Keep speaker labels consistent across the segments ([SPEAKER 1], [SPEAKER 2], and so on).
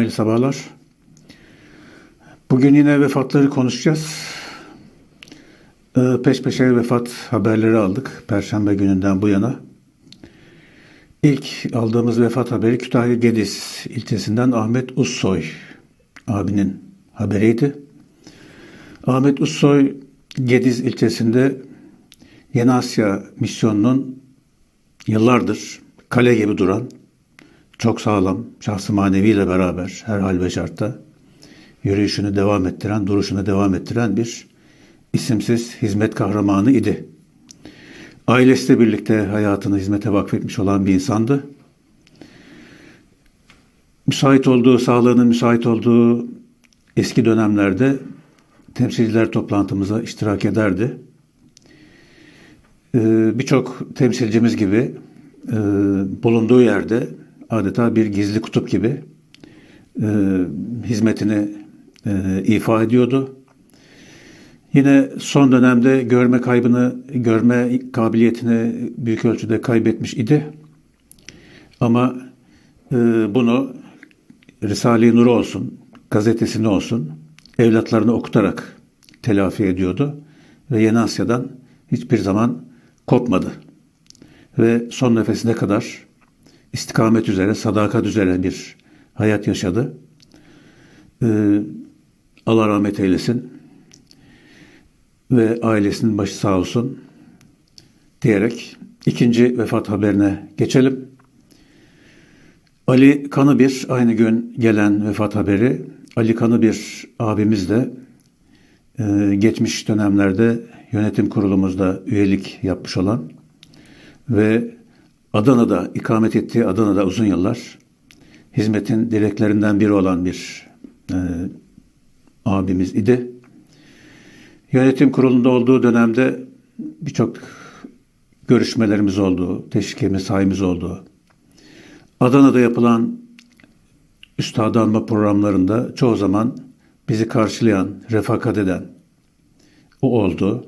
[SPEAKER 1] Hayırlı sabahlar. Bugün yine vefatları konuşacağız. Ee, Peş peşe vefat haberleri aldık Perşembe gününden bu yana. İlk aldığımız vefat haberi Kütahya Gediz ilçesinden Ahmet Ussoy abinin haberiydi. Ahmet Ussoy Gediz ilçesinde Yeni Asya misyonunun yıllardır kale gibi duran, çok sağlam, şahsı maneviyle beraber her hal ve şartta yürüyüşünü devam ettiren, duruşunu devam ettiren bir isimsiz hizmet kahramanı idi. Ailesiyle birlikte hayatını hizmete vakfetmiş olan bir insandı. Müsait olduğu, sağlığının müsait olduğu eski dönemlerde temsilciler toplantımıza iştirak ederdi. Ee, Birçok temsilcimiz gibi e, bulunduğu yerde adeta bir gizli kutup gibi e, hizmetini e, ifa ediyordu. Yine son dönemde görme kaybını, görme kabiliyetini büyük ölçüde kaybetmiş idi. Ama e, bunu Risale-i Nur olsun, gazetesini olsun, evlatlarını okutarak telafi ediyordu. Ve Yeni Asya'dan hiçbir zaman kopmadı. Ve son nefesine kadar istikamet üzere, sadakat üzere bir hayat yaşadı. Ee, Allah rahmet eylesin ve ailesinin başı sağ olsun diyerek ikinci vefat haberine geçelim. Ali Kanı bir aynı gün gelen vefat haberi. Ali Kanı bir abimiz de e, geçmiş dönemlerde yönetim kurulumuzda üyelik yapmış olan ve Adana'da ikamet ettiği Adana'da uzun yıllar hizmetin direklerinden biri olan bir e, abimiz idi. Yönetim kurulunda olduğu dönemde birçok görüşmelerimiz oldu, teşvik mesaimiz oldu. Adana'da yapılan üstad alma programlarında çoğu zaman bizi karşılayan, refakat eden o oldu.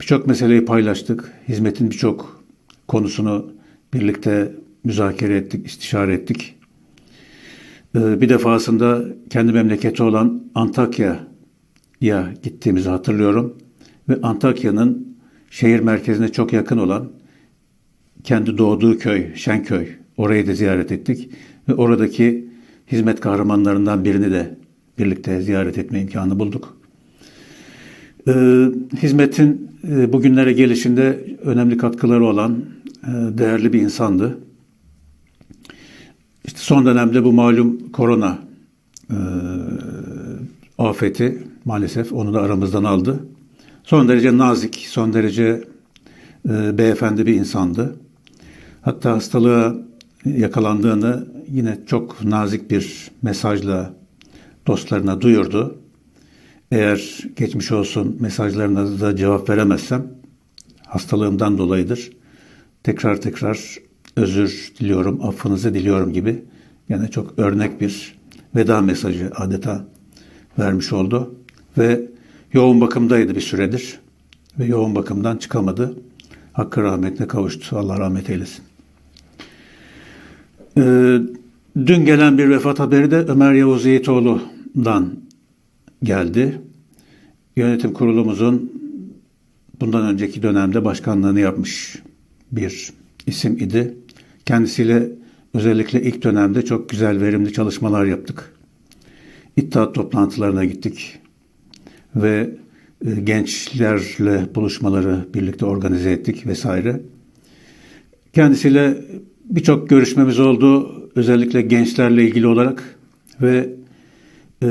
[SPEAKER 1] Birçok meseleyi paylaştık. Hizmetin birçok konusunu birlikte müzakere ettik, istişare ettik. Ee, bir defasında kendi memleketi olan Antakya'ya gittiğimizi hatırlıyorum. Ve Antakya'nın şehir merkezine çok yakın olan kendi doğduğu köy, Şenköy. Orayı da ziyaret ettik. Ve oradaki hizmet kahramanlarından birini de birlikte ziyaret etme imkanı bulduk. Ee, hizmetin e, bugünlere gelişinde önemli katkıları olan değerli bir insandı. İşte son dönemde bu malum korona e, afeti maalesef onu da aramızdan aldı. Son derece nazik, son derece e, beyefendi bir insandı. Hatta hastalığa yakalandığını yine çok nazik bir mesajla dostlarına duyurdu. Eğer geçmiş olsun mesajlarına da cevap veremezsem hastalığımdan dolayıdır. Tekrar tekrar özür diliyorum, affınızı diliyorum gibi yani çok örnek bir veda mesajı adeta vermiş oldu. Ve yoğun bakımdaydı bir süredir. Ve yoğun bakımdan çıkamadı. Hakkı rahmetine kavuştu. Allah rahmet eylesin. Ee, dün gelen bir vefat haberi de Ömer Yavuz Yiğitoğlu'dan geldi. Yönetim kurulumuzun bundan önceki dönemde başkanlığını yapmış bir isim idi. Kendisiyle özellikle ilk dönemde çok güzel verimli çalışmalar yaptık. İttihat toplantılarına gittik ve e, gençlerle buluşmaları birlikte organize ettik vesaire. Kendisiyle birçok görüşmemiz oldu özellikle gençlerle ilgili olarak ve e,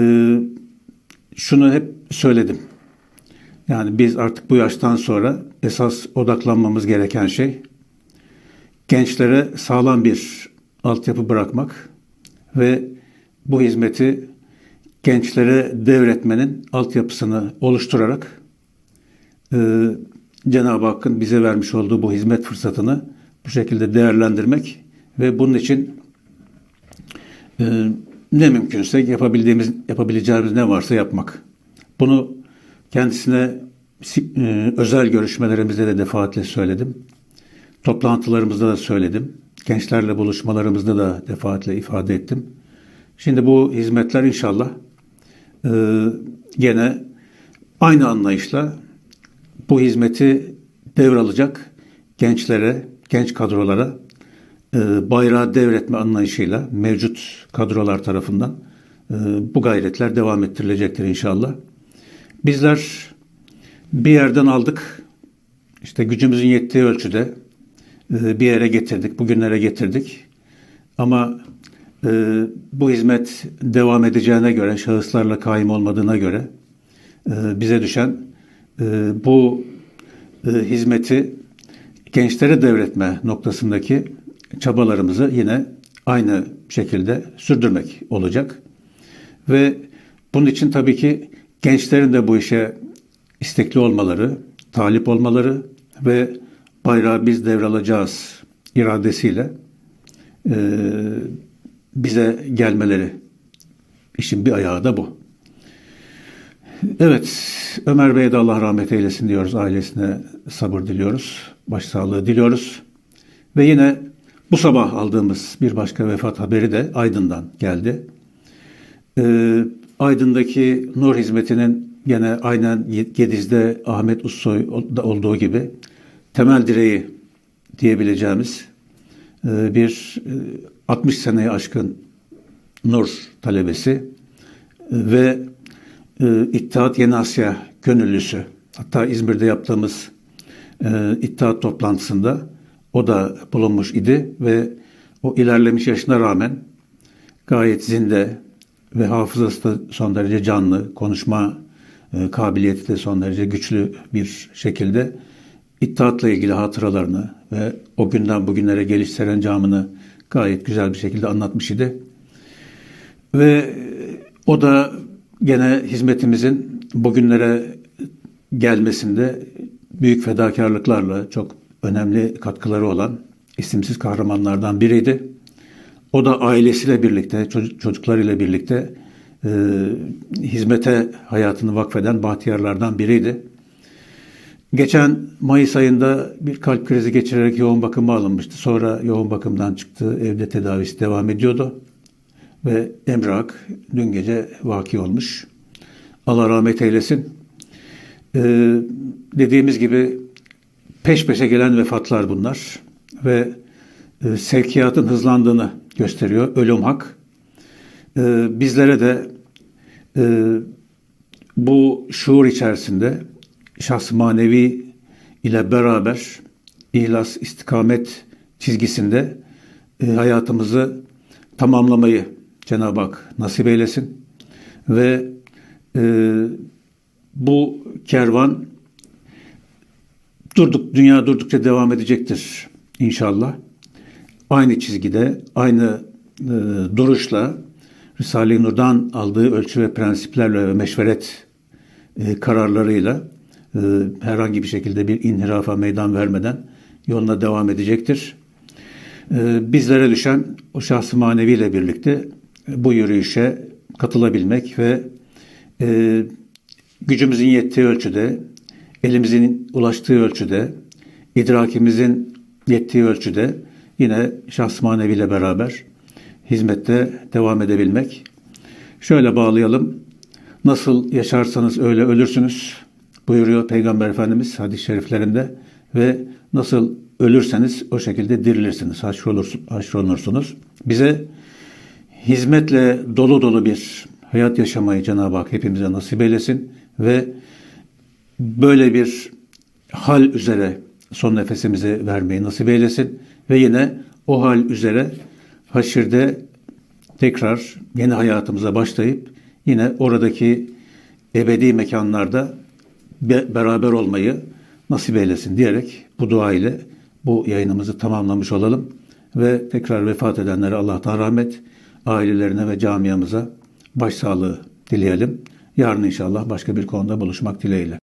[SPEAKER 1] şunu hep söyledim. Yani biz artık bu yaştan sonra esas odaklanmamız gereken şey gençlere sağlam bir altyapı bırakmak ve bu hizmeti gençlere devretmenin altyapısını oluşturarak e, Cenab-ı Hakk'ın bize vermiş olduğu bu hizmet fırsatını bu şekilde değerlendirmek ve bunun için e, ne mümkünse yapabildiğimiz, yapabileceğimiz ne varsa yapmak. Bunu kendisine e, özel görüşmelerimizde de defaatle söyledim. Toplantılarımızda da söyledim. Gençlerle buluşmalarımızda da defaatle ifade ettim. Şimdi bu hizmetler inşallah e, gene aynı anlayışla bu hizmeti devralacak gençlere, genç kadrolara e, bayrağı devretme anlayışıyla mevcut kadrolar tarafından e, bu gayretler devam ettirilecektir inşallah. Bizler bir yerden aldık, işte gücümüzün yettiği ölçüde bir yere getirdik, bugünlere getirdik. Ama e, bu hizmet devam edeceğine göre, şahıslarla kaim olmadığına göre e, bize düşen e, bu e, hizmeti gençlere devretme noktasındaki çabalarımızı yine aynı şekilde sürdürmek olacak. Ve bunun için tabii ki gençlerin de bu işe istekli olmaları, talip olmaları ve bayrağı biz devralacağız iradesiyle e, bize gelmeleri. İşin bir ayağı da bu. Evet, Ömer Bey'e de Allah rahmet eylesin diyoruz. Ailesine sabır diliyoruz. Başsağlığı diliyoruz. Ve yine bu sabah aldığımız bir başka vefat haberi de Aydın'dan geldi. Ee, Aydın'daki Nur Hizmeti'nin gene aynen Gediz'de Ahmet Ussoy olduğu gibi temel direği diyebileceğimiz e, bir e, 60 seneyi aşkın Nur talebesi e, ve e, İttihat Yeni Asya gönüllüsü. Hatta İzmir'de yaptığımız e, İttihat toplantısında o da bulunmuş idi ve o ilerlemiş yaşına rağmen gayet zinde ve hafızası da son derece canlı, konuşma e, kabiliyeti de son derece güçlü bir şekilde İttihatla ilgili hatıralarını ve o günden bugünlere geliş serencamını gayet güzel bir şekilde anlatmış idi. Ve o da gene hizmetimizin bugünlere gelmesinde büyük fedakarlıklarla çok önemli katkıları olan isimsiz kahramanlardan biriydi. O da ailesiyle birlikte, çocuklarıyla birlikte e, hizmete hayatını vakfeden bahtiyarlardan biriydi. Geçen Mayıs ayında bir kalp krizi geçirerek yoğun bakıma alınmıştı. Sonra yoğun bakımdan çıktı, evde tedavisi devam ediyordu. Ve Emrak dün gece vaki olmuş. Allah rahmet eylesin. Ee, dediğimiz gibi peş peşe gelen vefatlar bunlar. Ve e, sevkiyatın hızlandığını gösteriyor. Ölüm hak. Ee, bizlere de e, bu şuur içerisinde şahs manevi ile beraber ihlas, istikamet çizgisinde e, hayatımızı tamamlamayı Cenab-ı Hak nasip eylesin. Ve e, bu kervan durduk, dünya durdukça devam edecektir inşallah. Aynı çizgide, aynı e, duruşla Risale-i Nur'dan aldığı ölçü ve prensiplerle ve meşveret e, kararlarıyla e, herhangi bir şekilde bir inhirafa meydan vermeden yoluna devam edecektir. E, bizlere düşen o şahsı maneviyle birlikte bu yürüyüşe katılabilmek ve e, gücümüzün yettiği ölçüde, elimizin ulaştığı ölçüde, idrakimizin yettiği ölçüde yine şahs maneviyle beraber hizmette devam edebilmek. Şöyle bağlayalım. Nasıl yaşarsanız öyle ölürsünüz buyuruyor Peygamber Efendimiz hadis-i şeriflerinde ve nasıl ölürseniz o şekilde dirilirsiniz, haşrolunursunuz. Bize hizmetle dolu dolu bir hayat yaşamayı Cenab-ı Hak hepimize nasip eylesin ve böyle bir hal üzere son nefesimizi vermeyi nasip eylesin ve yine o hal üzere haşirde tekrar yeni hayatımıza başlayıp yine oradaki ebedi mekanlarda beraber olmayı nasip eylesin diyerek bu dua ile bu yayınımızı tamamlamış olalım ve tekrar vefat edenlere Allah'tan rahmet, ailelerine ve camiamıza başsağlığı dileyelim. Yarın inşallah başka bir konuda buluşmak dileğiyle.